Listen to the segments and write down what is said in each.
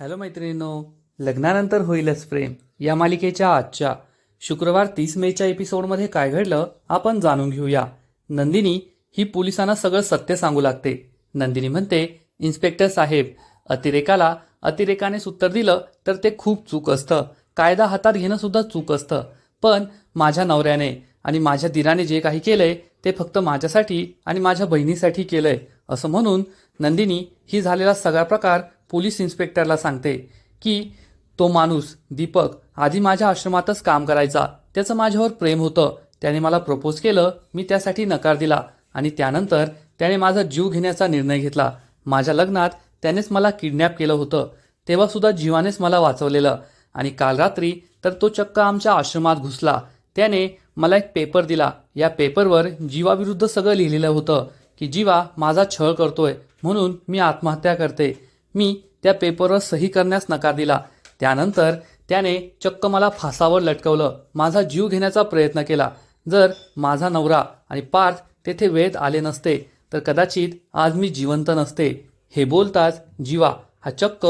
Hello मैत्रिणींनो लग्नानंतर होईलच प्रेम. या मालिकेच्या आजच्या शुक्रवार तीस मेच्या एपिसोडमध्ये काय घडलं आपण जाणून घेऊया. नंदिनी ही पोलिसांना सगळं सत्य सांगू लागते. नंदिनी म्हणते इन्स्पेक्टर साहेब अतिरेकाला अतिरेकानेच उत्तर दिलं तर ते खूप चूक असतं. कायदा हातात घेणं सुद्धा चूक असतं. पण माझ्या नवऱ्याने आणि माझ्या दिराने जे काही केलंय ते फक्त माझ्यासाठी आणि माझ्या बहिणीसाठी केलंय. असं म्हणून नंदिनी ही झालेला सगळा प्रकार पोलीस इन्स्पेक्टरला सांगते की तो माणूस दीपक आधी माझ्या आश्रमातच काम करायचा. त्याचं माझ्यावर प्रेम होतं. त्याने मला प्रपोज केलं. मी त्यासाठी नकार दिला. आणि त्यानंतर त्याने माझा जीव घेण्याचा निर्णय घेतला. माझ्या लग्नात त्यानेच मला किडनॅप केलं होतं. तेव्हासुद्धा जीवानेच मला वाचवलेलं. आणि काल रात्री तर तो चक्क आमच्या आश्रमात घुसला. त्याने मला एक पेपर दिला. या पेपरवर जीवाविरुद्ध सगळं लिहिलेलं होतं की जीवा माझा छळ करतोय. म्हणून मी आत्महत्या करते. मी त्या पेपरवर सही करण्यास नकार दिला. त्यानंतर त्याने चक्क मला फासावर लटकवलं. माझा जीव घेण्याचा प्रयत्न केला. जर माझा नवरा आणि पार्थ तेथे वेळेत आले नसते तर कदाचित आज मी जिवंत नसते. हे बोलताच जीवा हा चक्क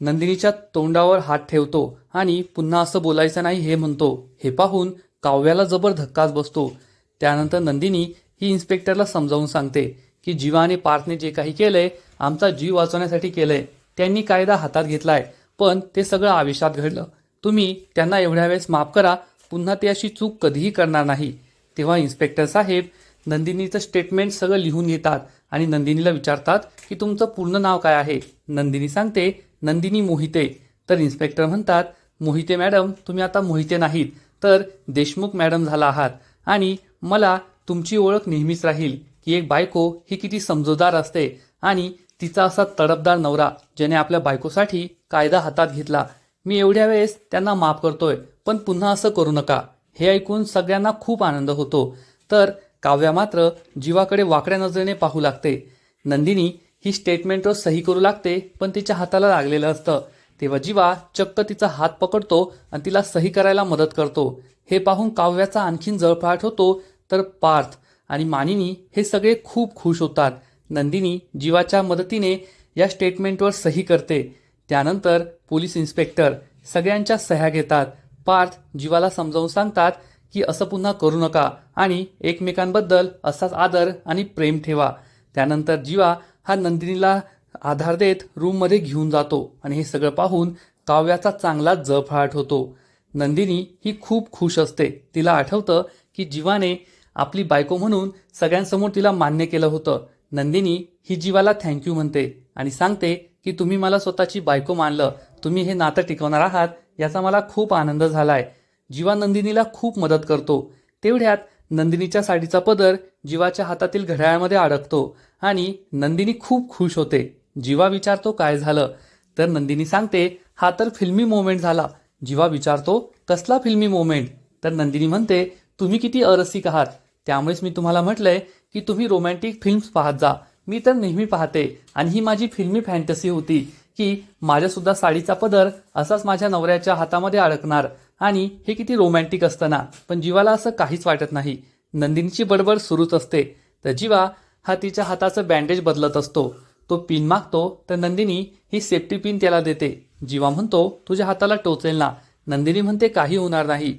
नंदिनीच्या तोंडावर हात ठेवतो आणि पुन्हा असं बोलायचं नाही हे म्हणतो. हे पाहून काव्याला जबर धक्काच बसतो. त्यानंतर नंदिनी ही इन्स्पेक्टरला समजावून सांगते. की जीवाने पार्थने जे काही केलंय आमचा जीव वाचवण्यासाठी केलंय त्यांनी कायदा हातात घेतलाय. पण ते सगळं आविष्यात घडलं. तुम्ही त्यांना एवढ्या वेळेस माफ करा पुन्हा ते अशी चूक कधीही करणार नाही. तेव्हा इन्स्पेक्टर साहेब नंदिनीचं स्टेटमेंट सगळं लिहून घेतात आणि नंदिनीला विचारतात की तुमचं पूर्ण नाव काय आहे? नंदिनी सांगते नंदिनी मोहिते. तर इन्स्पेक्टर म्हणतात मोहिते मॅडम तुम्ही आता मोहिते नाहीत. तर देशमुख मॅडम झाला आहात आणि मला तुमची ओळख नेहमीच राहील. की एक बायको ही किती समजूतदार असते आणि तिचा असा तडपदार नवरा ज्याने आपल्या बायकोसाठी कायदा हातात घेतला. मी एवढ्या वेळेस त्यांना माफ करतोय पण पुन्हा असं करू नका. हे ऐकून सगळ्यांना खूप आनंद होतो. तर काव्या मात्र जीवाकडे वाकड्या नजरेने पाहू लागते. नंदिनी ही स्टेटमेंटवर सही करू लागते पण तिच्या हाताला लागलेलं असतं. तेव्हा जीवा चक्क तिचा हात पकडतो आणि तिला सही करायला मदत करतो. हे पाहून काव्याचा आणखीन जळफळाट होतो. तर पार्थ आणि मानिनी हे सगळे खूप खुश होतात. नंदिनी जीवाच्या मदतीने या स्टेटमेंटवर सही करते. त्यानंतर पोलीस इन्स्पेक्टर सगळ्यांच्या सह्या घेतात. पार्थ जीवाला समजावून सांगतात की असं पुन्हा करू नका आणि एकमेकांबद्दल असाच आदर आणि प्रेम ठेवा. त्यानंतर जीवा हा नंदिनीला आधार देत रूममध्ये घेऊन जातो आणि हे सगळं पाहून काव्याचा चांगलाच जफळाट होतो. नंदिनी ही खूप खुश असते. तिला आठवतं की जीवाने आपली बायको म्हणून सगळ्यांसमोर तिला मान्य केलं होतं. नंदिनी ही जीवाला थँक्यू म्हणते आणि सांगते की तुम्ही मला स्वतःची बायको मानलं. तुम्ही हे नातं टिकवणार आहात याचा मला खूप आनंद झालाय. जीवा नंदिनीला खूप मदत करतो. तेवढ्यात नंदिनीच्या साडीचा पदर जीवाच्या हातातील घड्याळामध्ये अडकतो आणि नंदिनी खूप खुश होते. जीवा विचारतो काय झालं? तर नंदिनी सांगते हा तर फिल्मी मोमेंट झाला. जीवा विचारतो कसला फिल्मी मोमेंट? तर नंदिनी म्हणते तुम्ही किती अरसिक आहात. त्यामुळेच मी तुम्हाला म्हटलंय की तुम्ही रोमॅन्टिक फिल्म्स पाहत जा. मी तर नेहमी पाहते. आणि ही माझी फिल्मी फॅन्टसी होती की माझ्यासुद्धा साडीचा पदर असाच माझ्या नवऱ्याच्या हातामध्ये अडकणार. आणि हे किती रोमॅन्टिक असतं ना पण जीवाला असं काहीच वाटत नाही. नंदिनीची बडबड सुरूच असते. तर जीवा हा तिच्या हाताचं बँडेज बदलत असतो. तो पिन मागतो. तर नंदिनी ही सेफ्टी पिन त्याला देते. जीवा म्हणतो तुझ्या हाताला टोचेल ना. नंदिनी म्हणते काही होणार नाही.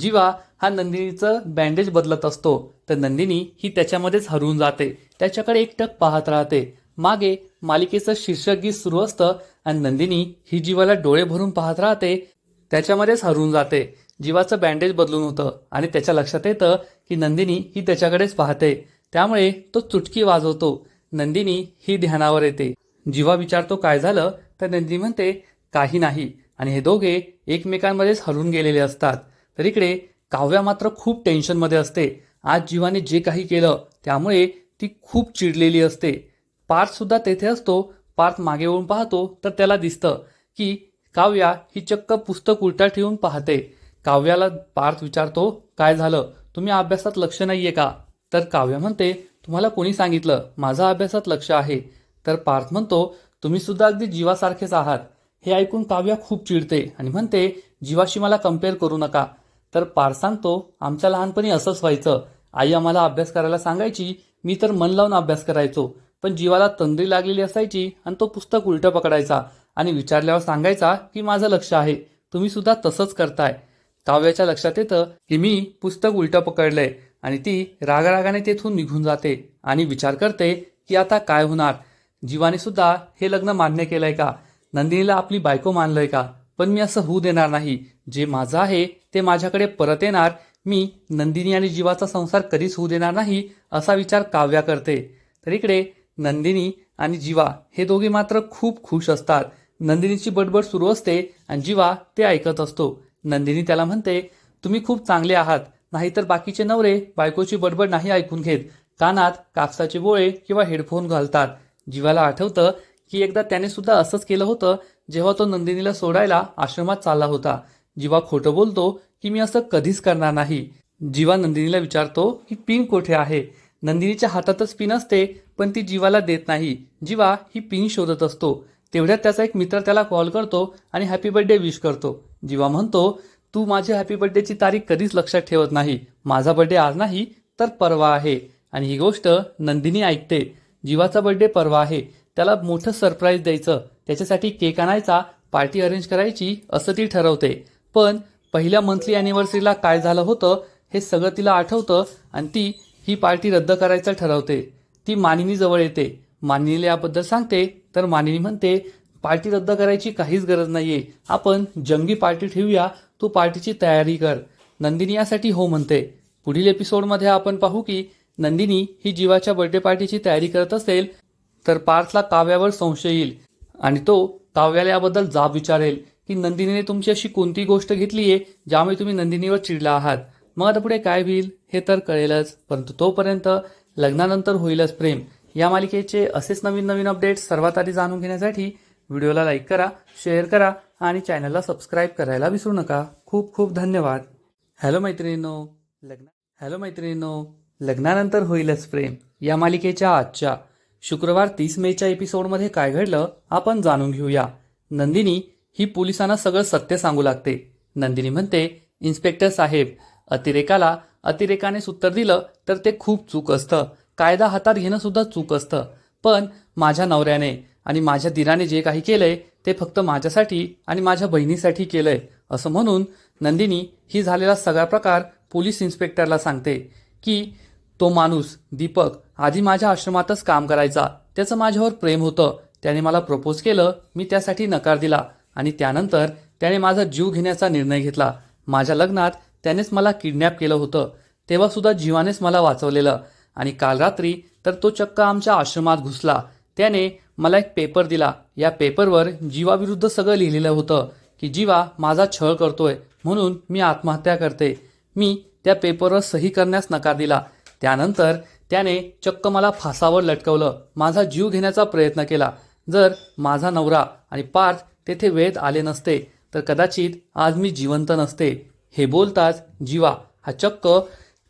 जीवा हा नंदिनीचं बँडेज बदलत असतो. तर नंदिनी ही त्याच्यामध्येच हरवून जाते. त्याच्याकडे एकटक पाहत राहते. मागे मालिकेचं शीर्षक गीत सुरू असतं आणि नंदिनी ही जीवाला डोळे भरून पाहत राहते. त्याच्यामध्येच हरवून जाते. जीवाचं बँडेज बदलून होतं आणि त्याच्या लक्षात येतं की नंदिनी ही त्याच्याकडेच पाहते. त्यामुळे तो चुटकी वाजवतो. नंदिनी ही ध्यानावर येते. जीवा विचारतो काय झालं? तर नंदिनी म्हणते काही नाही. आणि हे दोघे एकमेकांमध्येच हरून गेलेले असतात. तर इकडे काव्या मात्र खूप टेन्शनमध्ये असते. आज जीवाने जे काही केलं त्यामुळे ती खूप चिडलेली असते. पार्थसुद्धा तेथे असतो. पार्थ मागे वळून पाहतो तर त्याला दिसतं की काव्या ही चक्क पुस्तक उलटा ठेवून पाहते. काव्याला पार्थ विचारतो काय झालं? तुम्ही अभ्यासात लक्ष नाही आहे का? तर काव्य म्हणते तुम्हाला कोणी सांगितलं? माझा अभ्यासात लक्ष आहे. तर पार्थ म्हणतो तुम्ही सुद्धा अगदी जीवासारखेच आहात. हे ऐकून काव्या खूप चिडते आणि म्हणते जीवाशी मला कंपेअर करू नका. तर पार सांगतो आमच्या लहानपणी असंच व्हायचं. आई आम्हाला अभ्यास करायला सांगायची मी तर मन लावून अभ्यास करायचो. पण जीवाला तंद्री लागलेली असायची आणि तो पुस्तक उलटं पकडायचा आणि विचारल्यावर सांगायचा की माझं लक्ष आहे तुम्ही सुद्धा तसंच करताय. काव्याच्या लक्षात येतं की मी पुस्तक उलटं पकडलंय आणि ती रागारागाने तेथून निघून जाते आणि विचार करते की आता काय होणार? जीवाने सुद्धा हे लग्न मान्य केलंय का? नंदिनीला आपली बायको मानलंय का? पण मी असं होऊ देणार नाही. जे माझं आहे ते माझ्याकडे परत येणार. मी नंदिनी आणि जीवाचा संसार कधीच होऊ देणार नाही असा विचार काव्या करते. तर इकडे नंदिनी आणि जीवा हे दोघे मात्र खूप खुश असतात. नंदिनीची बडबड सुरू असते आणि जीवा ते ऐकत असतो. नंदिनी त्याला म्हणते तुम्ही खूप चांगले आहात. नाहीतर बाकीचे नवरे बायकोची बडबड नाही ऐकून घेत. कानात कापसाचे बोळे किंवा हेडफोन घालतात. जीवाला आठवतं की एकदा त्याने सुद्धा असंच केलं होतं जेव्हा तो नंदिनीला सोडायला आश्रमात चालला होता जीवा खोटं बोलतो की मी असं कधीच करणार नाही. जीवा नंदिनीला विचारतो की पिन कुठे आहे? नंदिनीच्या हातातच पिन असते पण ती जीवाला देत नाही. जीवा ही पिन शोधत असतो. तेवढ्यात त्याचा एक मित्र त्याला कॉल करतो आणि हॅपी बर्थडे विश करतो. जीवा म्हणतो तू माझ्या हॅपी बर्थडेची तारीख कधीच लक्षात ठेवत नाही. माझा बर्थडे आज नाही तर परवा आहे. आणि ही गोष्ट नंदिनी ऐकते. जीवाचा बर्थडे परवा आहे. त्याला मोठं सरप्राईज द्यायचं. त्याच्यासाठी केक आणायचा पार्टी अरेंज करायची असं ती ठरवते. पण पहिल्या मंथली अॅनिव्हर्सरीला काय झालं होतं हे सगळं तिला आठवतं आणि ती ही पार्टी रद्द करायचं ठरवते. ती मानिनी जवळ येते. मानिनीला याबद्दल सांगते तर मानिनी म्हणते पार्टी रद्द करायची काहीच गरज नाहीये. आपण जंगी पार्टी ठेवूया तू पार्टीची तयारी कर. नंदिनी यासाठी हो म्हणते. पुढील एपिसोडमध्ये आपण पाहू की नंदिनी ही जीवाच्या बर्थडे पार्टीची तयारी करत असेल तर पार्थला काव्यावर संशय येईल. आणि तो काव्याला याबद्दल जाब विचारेल की नंदिनीने तुमची अशी कोणती गोष्ट घेतली आहे ज्यामुळे तुम्ही नंदिनीवर चिडला आहात? मग आता पुढे काय होईल हे तर कळेलच परंतु तोपर्यंत लग्नानंतर होईलच प्रेम. या मालिकेचे असेच नवीन नवीन अपडेट्स सर्वात आधी जाणून घेण्यासाठी व्हिडिओला लाईक करा शेअर करा आणि चॅनलला सबस्क्राईब करायला विसरू नका. खूप खूप धन्यवाद. हॅलो मैत्रिणींनो लग्न हॅलो मैत्रिणींनो लग्नानंतर होईलच प्रेम. या मालिकेच्या आजच्या शुक्रवार तीस मेच्या एपिसोडमध्ये काय घडलं आपण जाणून घेऊया. नंदिनी ही पोलिसांना सगळं सत्य सांगू लागते. नंदिनी म्हणते इन्स्पेक्टर साहेब अतिरेकाला अतिरेकानेच उत्तर दिलं तर ते खूप चूक असतं. कायदा हातात घेणं सुद्धा चूक असतं. पण माझ्या नवऱ्याने आणि माझ्या दिराने जे काही केलंय ते फक्त माझ्यासाठी आणि माझ्या बहिणीसाठी केलंय. असं म्हणून नंदिनी ही झालेला सगळा प्रकार पोलीस इन्स्पेक्टरला सांगते की तो माणूस दीपक आधी माझ्या आश्रमातच काम करायचा. त्याचं माझ्यावर प्रेम होतं. त्याने मला प्रपोज केलं. मी त्यासाठी नकार दिला. आणि त्यानंतर त्याने माझा जीव घेण्याचा निर्णय घेतला. माझ्या लग्नात त्यानेच मला किडनॅप केलं होतं. तेव्हासुद्धा जीवानेच मला वाचवलेलं. आणि काल रात्री तर तो चक्क आमच्या आश्रमात घुसला. त्याने मला एक पेपर दिला. या पेपरवर जीवाविरुद्ध सगळं लिहिलेलं होतं की जीवा माझा छळ करतोय. म्हणून मी आत्महत्या करते. मी त्या पेपरवर सही करण्यास नकार दिला. त्यानंतर त्याने चक्क मला फासावर लटकवलं. माझा जीव घेण्याचा प्रयत्न केला. जर माझा नवरा आणि पार्थ तेथे वेळेत आले नसते तर कदाचित आज मी जिवंत नसते. हे बोलताच जीवा हा चक्क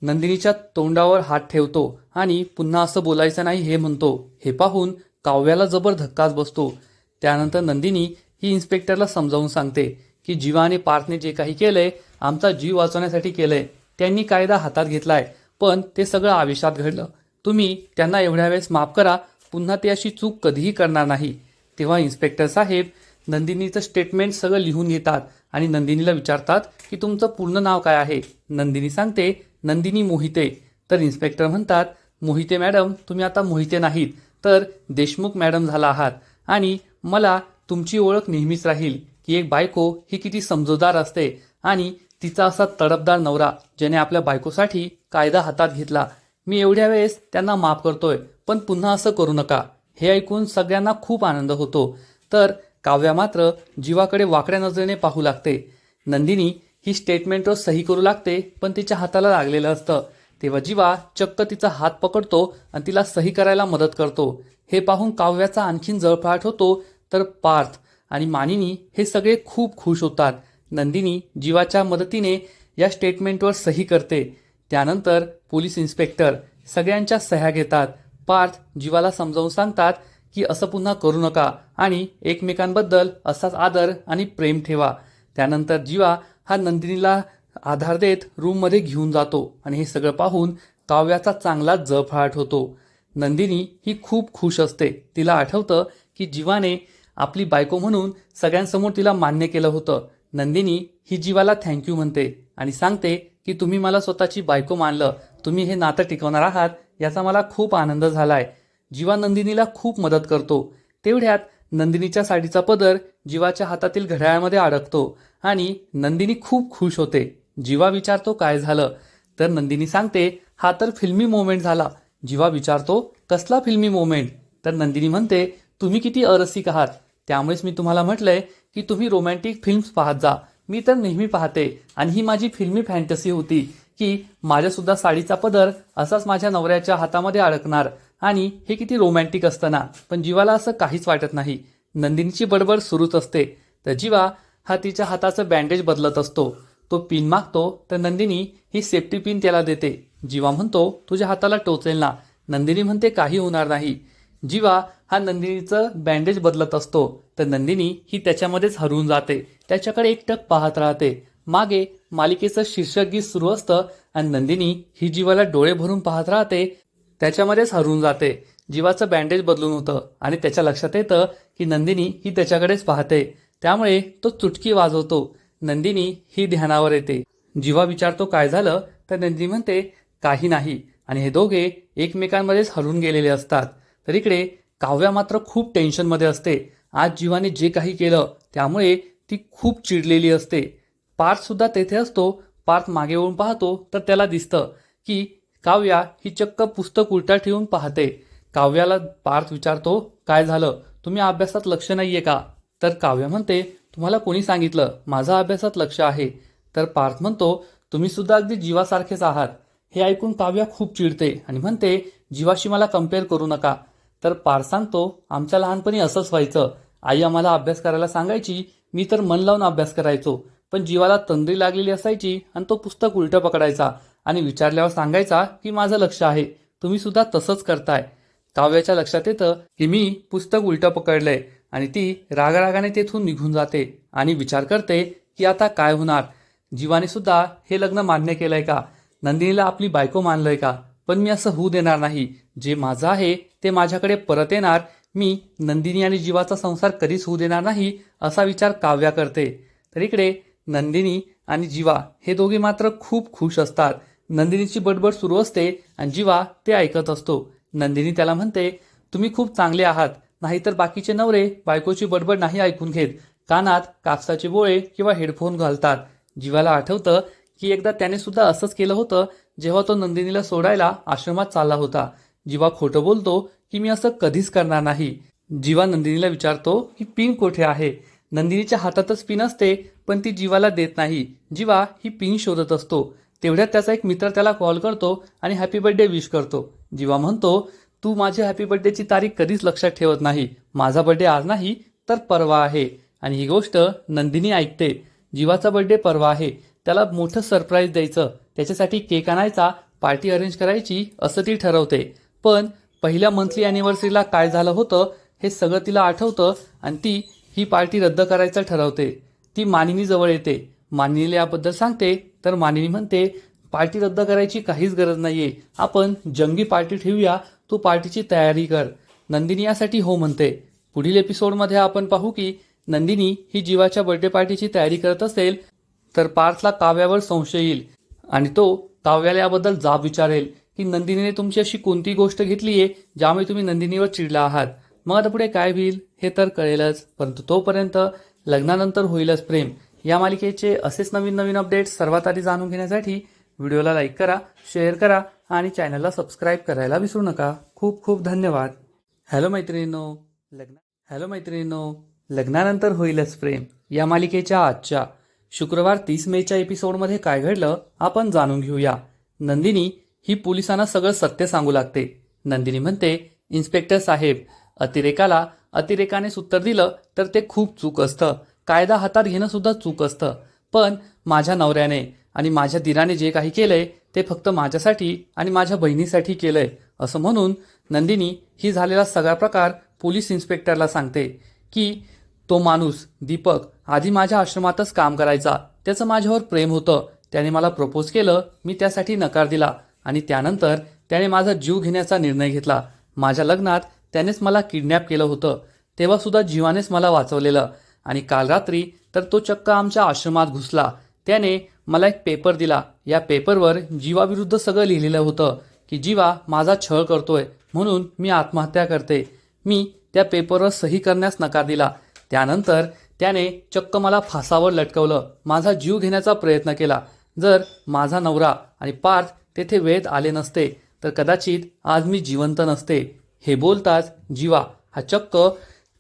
नंदिनीच्या तोंडावर हात ठेवतो आणि पुन्हा असं बोलायचं नाही हे म्हणतो. हे पाहून काव्याला जबर धक्काच बसतो. त्यानंतर नंदिनी ही इन्स्पेक्टरला समजावून सांगते की जीवा आणि पार्थने जे काही केलंय आमचा जीव वाचवण्यासाठी केलंय. त्यांनी कायदा हातात घेतलाय. पण ते सगळं आवेशात घडलं. तुम्ही त्यांना एवढ्या वेळेस माफ करा पुन्हा ते अशी चूक कधीही करणार नाही. तेव्हा इन्स्पेक्टर साहेब नंदिनीचं स्टेटमेंट सगळं लिहून घेतात आणि नंदिनीला विचारतात की तुमचं पूर्ण नाव काय आहे? नंदिनी सांगते नंदिनी मोहिते. तर इन्स्पेक्टर म्हणतात मोहिते मॅडम तुम्ही आता मोहिते नाहीत तर देशमुख मॅडम झाला आहात आणि मला तुमची ओळख नेहमीच राहील की एक बायको ही किती समजूतदार असते आणि तिचा असा तडपदार नवरा ज्याने आपल्या बायकोसाठी कायदा हातात घेतला. मी एवढ्या वेळेस त्यांना माफ करतोय पण पुन्हा असं करू नका. हे ऐकून सगळ्यांना खूप आनंद होतो. तर काव्या मात्र जीवाकडे वाकड्या नजरेने पाहू लागते. नंदिनी ही स्टेटमेंटवर सही करू लागते पण तिच्या हाताला लागलेलं असतं. तेव्हा जीवा चक्क तिचा हात पकडतो आणि तिला सही करायला मदत करतो. हे पाहून काव्याचा आणखीन जळफळाट होतो तर पार्थ आणि मानिनी हे सगळे खूप खुश होतात. नंदिनी जीवाच्या मदतीने या स्टेटमेंटवर सही करते. त्यानंतर पोलीस इन्स्पेक्टर सगळ्यांच्या सह्या घेतात. पार्थ जीवाला समजावून सांगतात की असं पुन्हा करू नका आणि एकमेकांबद्दल असाच आदर आणि प्रेम ठेवा. त्यानंतर जीवा हा नंदिनीला आधार देत रूममध्ये घेऊन जातो आणि हे सगळं पाहून काव्याचा चांगलाच जफाट होतो. नंदिनी ही खूप खुश असते. तिला आठवतं की जीवाने आपली बायको म्हणून सगळ्यांसमोर तिला मान्य केलं होतं. नंदिनी ही जीवाला थँक्यू म्हणते आणि सांगते की तुम्ही मला स्वतःची बायको मानलं. तुम्ही हे नातं टिकवणार आहात याचा मला खूप आनंद झालाय. जीवा नंदिनीला खूप मदत करतो. तेवढ्यात नंदिनीच्या साडीचा पदर जीवाच्या हातातील घड्याळामध्ये अडकतो आणि नंदिनी खूप खुश होते. जीवा विचारतो काय झालं? तर नंदिनी सांगते हा तर फिल्मी मोमेंट झाला. जीवा विचारतो कसला फिल्मी मोमेंट? तर नंदिनी म्हणते तुम्ही किती अरसिक आहात. त्यामुळेच मी तुम्हाला म्हटलंय की तुम्ही रोमॅन्टिक फिल्म्स पाहत जा. मी तर नेहमी पाहते. आणि ही माझी फिल्मी फॅन्टसी होती की माझ्यासुद्धा साडीचा पदर असाच माझ्या नवऱ्याच्या हातामध्ये अडकणार. आणि हे किती रोमॅन्टिक असतं ना पण जीवाला असं काहीच वाटत नाही. नंदिनीची बडबड सुरूच असते. तर जीवा हा तिच्या हाताचं बँडेज बदलत असतो. तो पिन मागतो. तर नंदिनी ही सेफ्टी पिन त्याला देते. जीवा म्हणतो तुझ्या हाताला टोचेल ना. नंदिनी म्हणते काही होणार नाही. जीवा हा नंदिनीचं बँडेज बदलत असतो. तर नंदिनी ही त्याच्यामध्येच हरवून जाते. त्याच्याकडे एकटक पाहत राहते. मागे मालिकेचं शीर्षक गीत सुरू असतं आणि नंदिनी ही जीवाला डोळे भरून पाहत राहते. त्याच्यामध्येच हरवून जाते. जीवाचं बँडेज बदलून होतं आणि त्याच्या लक्षात येतं की नंदिनी ही त्याच्याकडेच पाहते. त्यामुळे तो चुटकी वाजवतो. नंदिनी ही ध्यानावर येते. जीवा विचारतो काय झालं? तर नंदिनी म्हणते काही नाही. आणि हे दोघे एकमेकांमध्येच हरून गेलेले असतात. तर इकडे काव्या मात्र खूप टेन्शनमध्ये असते. आज जीवाने जे काही केलं त्यामुळे ती खूप चिडलेली असते. पार्थसुद्धा तेथे असतो. पार्थ मागे वळून पाहतो तर त्याला दिसतं की काव्या ही चक्क पुस्तक उलटा ठेवून पाहते. काव्याला पार्थ विचारतो काय झालं? तुम्ही अभ्यासात लक्ष नाही आहे का? तर काव्य म्हणते तुम्हाला कोणी सांगितलं? माझा अभ्यासात लक्ष आहे. तर पार्थ म्हणतो तुम्ही सुद्धा अगदी जीवासारखेच आहात. हे ऐकून काव्या खूप चिडते आणि म्हणते जीवाशी मला कंपेअर करू नका. तर पार सांगतो आमच्या लहानपणी असंच व्हायचं. आई आम्हाला अभ्यास करायला सांगायची मी तर मन लावून अभ्यास करायचो. पण जीवाला तंद्री लागलेली असायची आणि तो पुस्तक उलटं पकडायचा आणि विचारल्यावर सांगायचा की माझं लक्ष आहे तुम्ही सुद्धा तसंच करताय. काव्याच्या लक्षात येतं की मी पुस्तक उलटं पकडलंय आणि ती रागारागाने तेथून निघून जाते आणि विचार करते की आता काय होणार? जीवाने सुद्धा हे लग्न मान्य केलंय का? नंदिनीला आपली बायको मानलंय का? पण मी असं होऊ देणार नाही. जे माझं आहे ते माझ्याकडे परत येणार. मी नंदिनी आणि जीवाचा संसार कधीच होऊ देणार नाही असा विचार काव्या करते. तर इकडे नंदिनी आणि जीवा हे दोघे मात्र खूप खुश असतात. नंदिनीची बडबड सुरू असते आणि जीवा ते ऐकत असतो. नंदिनी त्याला म्हणते तुम्ही खूप चांगले आहात. नाहीतर बाकीचे नवरे बायकोची बडबड नाही ऐकून घेत. कानात कापसाचे बोळे किंवा हेडफोन घालतात. जीवाला आठवतं की एकदा त्याने सुद्धा असंच केलं होतं जेव्हा तो नंदिनीला सोडायला आश्रमात चालला होता जीवा खोटं बोलतो की मी असं कधीच करणार नाही. जीवा नंदिनीला विचारतो की पिन कुठे आहे? नंदिनीच्या हातातच पिन असते पण ती जीवाला देत नाही. जीवा ही पिन शोधत असतो. तेवढ्यात त्याचा एक मित्र त्याला कॉल करतो आणि हॅपी बर्थडे विश करतो. जीवा म्हणतो तू माझी हॅपी बर्थडेची तारीख कधीच लक्षात ठेवत नाही. माझा बर्थडे आज नाही तर परवा आहे. आणि ही गोष्ट नंदिनी ऐकते. जीवाचा बर्थडे परवा आहे. त्याला मोठं सरप्राईज द्यायचं. त्याच्यासाठी केक आणायचा पार्टी अरेंज करायची असं ती ठरवते. पण पहिल्या मंथली अॅनिव्हर्सरीला काय झालं होतं हे सगळं तिला आठवतं आणि ती ही पार्टी रद्द करायचं ठरवते. ती मानिनी जवळ येते. मानिनीला याबद्दल सांगते तर मानिनी म्हणते पार्टी रद्द करायची काहीच गरज नाहीये. आपण जंगी पार्टी ठेवूया तू पार्टीची तयारी कर. नंदिनी यासाठी हो म्हणते. पुढील एपिसोडमध्ये आपण पाहू की नंदिनी ही जीवाच्या बर्थडे पार्टीची तयारी करत असेल तर पार्थला काव्यावर संशय येईल आणि तो काव्याला याबद्दल जाब विचारेल की नंदिनीने तुमची अशी कोणती गोष्ट घेतली आहे ज्यामुळे तुम्ही नंदिनीवर चिडला आहात? मग आता पुढे काय होईल? हे तर कळेलच परंतु तोपर्यंत लग्नानंतर होईलच प्रेम. या मालिकेचे असेच नवीन नवीन अपडेट्स सर्वात आधी जाणून घेण्यासाठी व्हिडिओला लाईक करा शेअर करा आणि चॅनलला सबस्क्राईब करायला विसरू नका. खूप खूप धन्यवाद. हॅलो मैत्रिणींनो लग्न हॅलो मैत्रिणींनो लग्नानंतर होईलच प्रेम. या मालिकेच्या आजच्या शुक्रवार तीस मेच्या एपिसोडमध्ये काय घडलं आपण जाणून घेऊया. नंदिनी ही पोलिसांना सगळं सत्य सांगू लागते. नंदिनी म्हणते इन्स्पेक्टर साहेब अतिरेकाला अतिरेकानेच उत्तर दिलं तर ते खूप चूक असतं. कायदा हातात घेणं सुद्धा चूक असतं. पण माझ्या नवऱ्याने आणि माझ्या दिराने जे काही केलंय ते फक्त माझ्यासाठी आणि माझ्या बहिणीसाठी केलंय. असं म्हणून नंदिनी ही झालेला सगळा प्रकार पोलीस इन्स्पेक्टरला सांगते की तो माणूस दीपक आधी माझ्या आश्रमातच काम करायचा. त्याचं माझ्यावर प्रेम होतं. त्याने मला प्रपोज केलं मी त्यासाठी नकार दिला आणि त्यानंतर त्याने माझा जीव घेण्याचा निर्णय घेतला. माझ्या लग्नात त्यानेच मला किडनॅप केलं होतं. तेव्हासुद्धा जीवानेच मला वाचवलेलं आणि काल रात्री तर तो चक्क आमच्या आश्रमात घुसला. त्याने मला एक पेपर दिला. या पेपरवर जीवाविरुद्ध सगळं लिहिलेलं होतं की जीवा माझा छळ करतोय म्हणून मी आत्महत्या करते. मी त्या पेपरवर सही करण्यास नकार दिला. त्यानंतर त्याने चक्क मला फासावर लटकवलं. माझा जीव घेण्याचा प्रयत्न केला. जर माझा नवरा आणि पार्थ तेथे वेळेत आले नसते तर कदाचित आज मी जिवंत नसते. हे बोलताच जीवा हा चक्क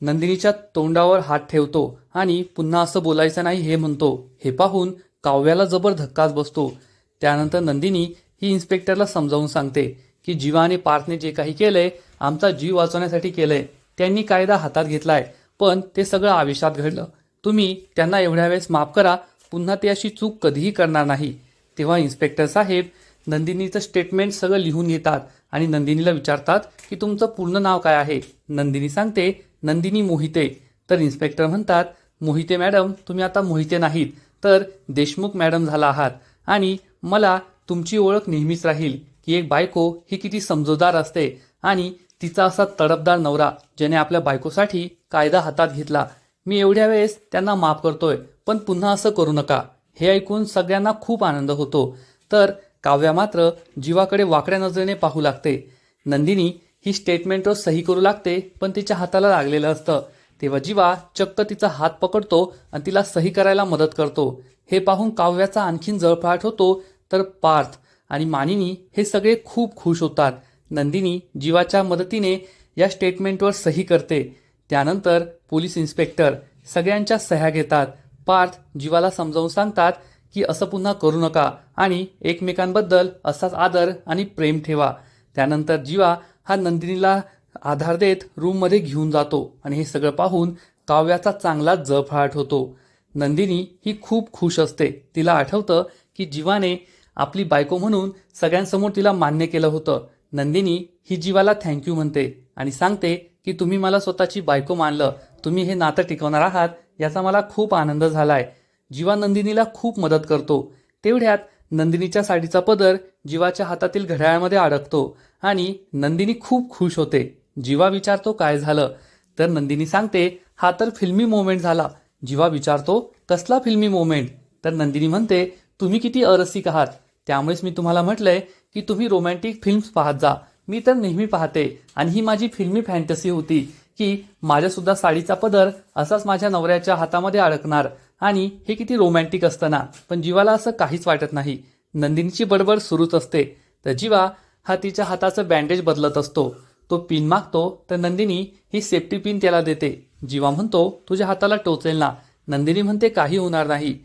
नंदिनीच्या तोंडावर हात ठेवतो आणि पुन्हा असं बोलायचं नाही हे म्हणतो. हे पाहून काव्याला जबर धक्काच बसतो. त्यानंतर नंदिनी ही इन्स्पेक्टरला समजावून सांगते की जीवा आणि पार्थने जे काही केलंय आमचा जीव वाचवण्यासाठी केलंय. त्यांनी कायदा हातात घेतलाय. पण ते सगळं आवेशात घडलं. तुम्ही त्यांना एवढ्या वेळेस माफ करा पुन्हा ते अशी चूक कधीही करणार नाही. तेव्हा इन्स्पेक्टर साहेब नंदिनीचं स्टेटमेंट सगळं लिहून घेतात आणि नंदिनीला विचारतात की तुमचं पूर्ण नाव काय आहे? नंदिनी सांगते नंदिनी मोहिते. तर इन्स्पेक्टर म्हणतात मोहिते मॅडम तुम्ही आता मोहिते नाहीत तर देशमुख मॅडम झाला आहात आणि मला तुमची ओळख नेहमीच राहील की एक बायको ही किती समजूतदार असते आणि तिचा असा तडपदार नवरा ज्याने आपल्या बायकोसाठी कायदा हातात घेतला. मी एवढ्या वेळेस त्यांना माफ करतोय पण पुन्हा असं करू नका. हे ऐकून सगळ्यांना खूप आनंद होतो. तर काव्या मात्र जीवाकडे वाकड्या नजरेने पाहू लागते. नंदिनी ही स्टेटमेंटवर सही करू लागते पण तिच्या हाताला लागलेलं असतं. तेव्हा जीवा चक्क तिचा हात पकडतो आणि तिला सही करायला मदत करतो. हे पाहून काव्याचा आणखीन जळफळाट होतो तर पार्थ आणि मानिनी हे सगळे खूप खुश होतात. नंदिनी जीवाच्या मदतीने या स्टेटमेंटवर सही करते. त्यानंतर पोलीस इन्स्पेक्टर सगळ्यांच्या सह्या घेतात. पार्थ जीवाला समजावून सांगतात की असं पुन्हा करू नका आणि एकमेकांबद्दल असाच आदर आणि प्रेम ठेवा. त्यानंतर जीवा हा नंदिनीला आधार देत रूममध्ये घेऊन जातो आणि हे सगळं पाहून काव्याचा चांगलाच जफाट होतो. नंदिनी ही खूप खुश असते. तिला आठवतं की जीवाने आपली बायको म्हणून सगळ्यांसमोर तिला मान्य केलं होतं. नंदिनी ही जीवाला थँक्यू म्हणते आणि सांगते की तुम्ही मला स्वतःची बायको मानलं. तुम्ही हे नातं टिकवणार आहात याचा मला खूप आनंद झालाय. जीवा नंदिनीला खूप मदत करतो. तेवढ्यात नंदिनीच्या साडीचा पदर जीवाच्या हातातील घड्याळामध्ये अडकतो आणि नंदिनी खूप खुश होते. जीवा विचारतो काय झालं? तर नंदिनी सांगते हा तर फिल्मी मोमेंट झाला. जीवा विचारतो कसला फिल्मी मोमेंट? तर नंदिनी म्हणते तुम्ही किती अरसिक आहात. त्यामुळेच मी तुम्हाला म्हटलंय की तुम्ही रोमॅन्टिक फिल्म्स पाहत जा. मी तर नेहमी पाहते. आणि ही माझी फिल्मी फॅन्टसी होती की माझ्यासुद्धा साडीचा पदर असाच माझ्या नवऱ्याच्या हातामध्ये अडकणार. आणि हे किती रोमॅन्टिक असतं ना. पण जीवाला असं काहीच वाटत नाही. नंदिनीची बडबड सुरूच असते. तर जीवा हा तिच्या हाताचं बँडेज बदलत असतो. तो पिन मागतो तर नंदिनी ही सेफ्टी पिन त्याला देते. जीवा म्हणतो तुझ्या हाताला टोचेल ना. नंदिनी म्हणते काही होणार नाही.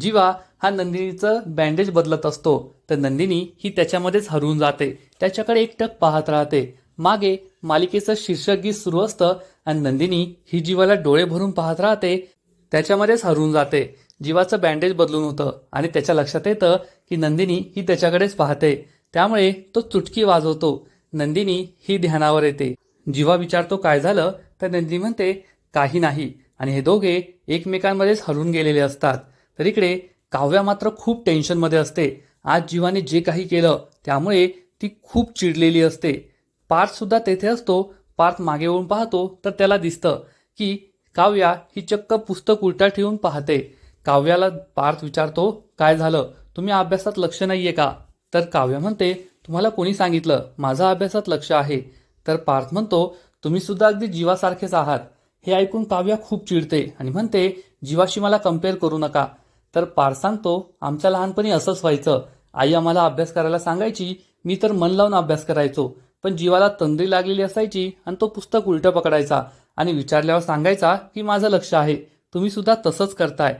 जीवा हा नंदिनीचं बँडेज बदलत असतो. तर नंदिनी ही त्याच्यामध्येच हरवून जाते. त्याच्याकडे एकटक पाहत राहते. मागे मालिकेचं शीर्षक गीत सुरू असतं आणि नंदिनी ही जीवाला डोळे भरून पाहत राहते. त्याच्यामध्येच हरवून जाते. जीवाचं बँडेज बदलून होतं आणि त्याच्या लक्षात येतं की नंदिनी ही त्याच्याकडेच पाहते. त्यामुळे तो चुटकी वाजवतो. नंदिनी ही ध्यानावर येते. जीवा विचारतो काय झालं? तर नंदिनी म्हणते काही नाही. आणि हे दोघे एकमेकांमध्येच हरून गेलेले असतात. तर इकडे काव्या मात्र खूप टेन्शनमध्ये असते. आज जीवाने जे काही केलं त्यामुळे ती खूप चिडलेली असते. पार्थ सुद्धा तेथे असतो. पार्थ मागे वळून पाहतो तर त्याला दिसतं की काव्या ही चक्क पुस्तक उलटा ठेवून पाहते. काव्याला पार्थ विचारतो काय झालं? तुम्ही अभ्यासात लक्ष नाही आहे का? तर काव्य म्हणते तुम्हाला कोणी सांगितलं? माझा अभ्यासात लक्ष आहे. तर पार्थ म्हणतो तुम्ही सुद्धा अगदी जीवासारखेच आहात. हे ऐकून काव्या खूप चिडते आणि म्हणते जीवाशी मला कंपेअर करू नका. तर पार सांगतो आमच्या लहानपणी असंच व्हायचं. आई आम्हाला अभ्यास करायला सांगायची मी तर मन लावून अभ्यास करायचो. पण जीवाला तंद्री लागलेली असायची आणि तो पुस्तक उलटं पकडायचा आणि विचारल्यावर सांगायचा की माझं लक्ष आहे तुम्ही सुद्धा तसंच करताय.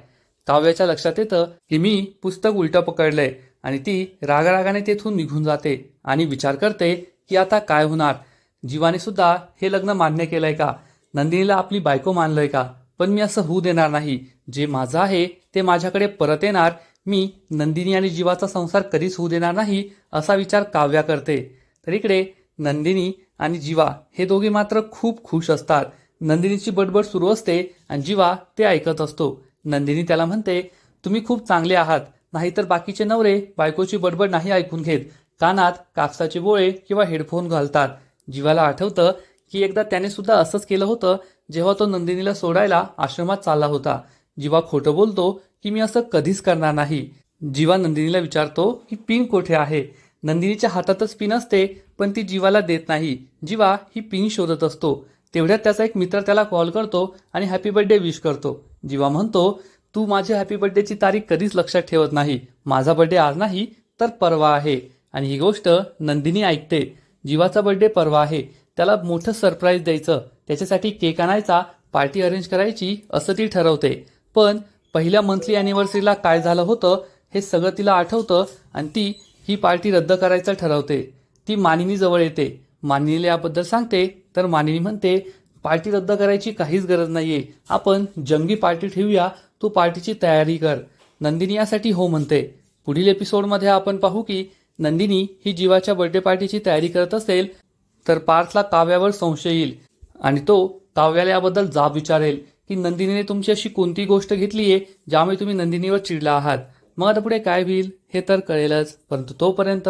काव्याच्या लक्षात येतं की मी पुस्तक उलटं पकडलंय आणि ती रागारागाने तेथून निघून जाते आणि विचार करते की आता काय होणार. जीवाने सुद्धा हे लग्न मान्य केलंय का? नंदिनीला आपली बायको मानलंय का? पण मी असं होऊ देणार नाही. जे माझं आहे ते माझ्याकडे परत येणार मी नंदिनी आणि जीवाचा संसार कधीच होऊ देणार नाही असा विचार काव्या करते. तर इकडे नंदिनी आणि जीवा हे दोघे मात्र खूप खुश असतात. नंदिनीची बडबड सुरू असते आणि जीवा ते ऐकत असतो. नंदिनी त्याला म्हणते तुम्ही खूप चांगले आहात नाहीतर बाकीचे नवरे बायकोची बडबड नाही ऐकून घेत. कानात कापसाचे बोळे किंवा हेडफोन घालतात. जीवाला आठवतं की एकदा त्याने सुद्धा असंच केलं होतं जेव्हा तो नंदिनीला सोडायला आश्रमात चालला होता. जीवा खोटं बोलतो की मी असं कधीच करणार नाही. जीवा नंदिनीला विचारतो की पिन कुठे आहे? नंदिनीच्या हातातच पिन असते पण ती जीवाला देत नाही. जीवा ही पिन शोधत असतो. तेवढ्यात त्याचा एक मित्र त्याला कॉल करतो आणि हॅपी बर्थडे विश करतो. जीवा म्हणतो तू माझी हॅपी बर्थडेची तारीख कधीच लक्षात ठेवत नाही. माझा बर्थडे आज नाही तर परवा आहे. आणि ही गोष्ट नंदिनी ऐकते. जीवाचा बर्थडे परवा आहे. त्याला मोठं सरप्राईज द्यायचं. त्याच्यासाठी केक आणायचा पार्टी अरेंज करायची असं ती ठरवते. पण पहिल्या मंथली अॅनिव्हर्सरीला काय झालं होतं हे सगळं तिला आठवतं आणि ती ही पार्टी रद्द करायचं ठरवते. ती मानिनी जवळ येते. मानिनीला याबद्दल सांगते तर मानिनी म्हणते पार्टी रद्द करायची काहीच गरज नाही आहे आपण जंगी पार्टी ठेवूया तू पार्टीची तयारी कर. नंदिनी यासाठी हो म्हणते. पुढील एपिसोडमध्ये आपण पाहू की नंदिनी ही जीवाच्या बर्थडे पार्टीची तयारी करत असेल तर पार्थला काव्यावर संशय येईल आणि तो काव्याला याबद्दल जाब विचारेल. की नंदिनीने तुमची अशी कोणती गोष्ट घेतली आहे ज्यामुळे तुम्ही नंदिनीवर चिडला आहात? मग आता पुढे काय होईल हे तर कळेलच. परंतु तोपर्यंत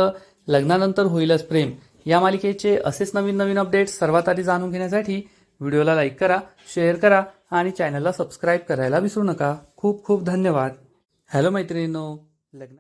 लग्नानंतर होईलच प्रेम. या मालिकेचे असेच नवीन नवीन अपडेट्स सर्वात आधी जाणून घेण्यासाठी व्हिडिओला लाईक करा शेअर करा आणि चॅनलला सबस्क्राईब करायला विसरू नका. खूप खूप धन्यवाद. हॅलो मैत्रिणींनो लग्न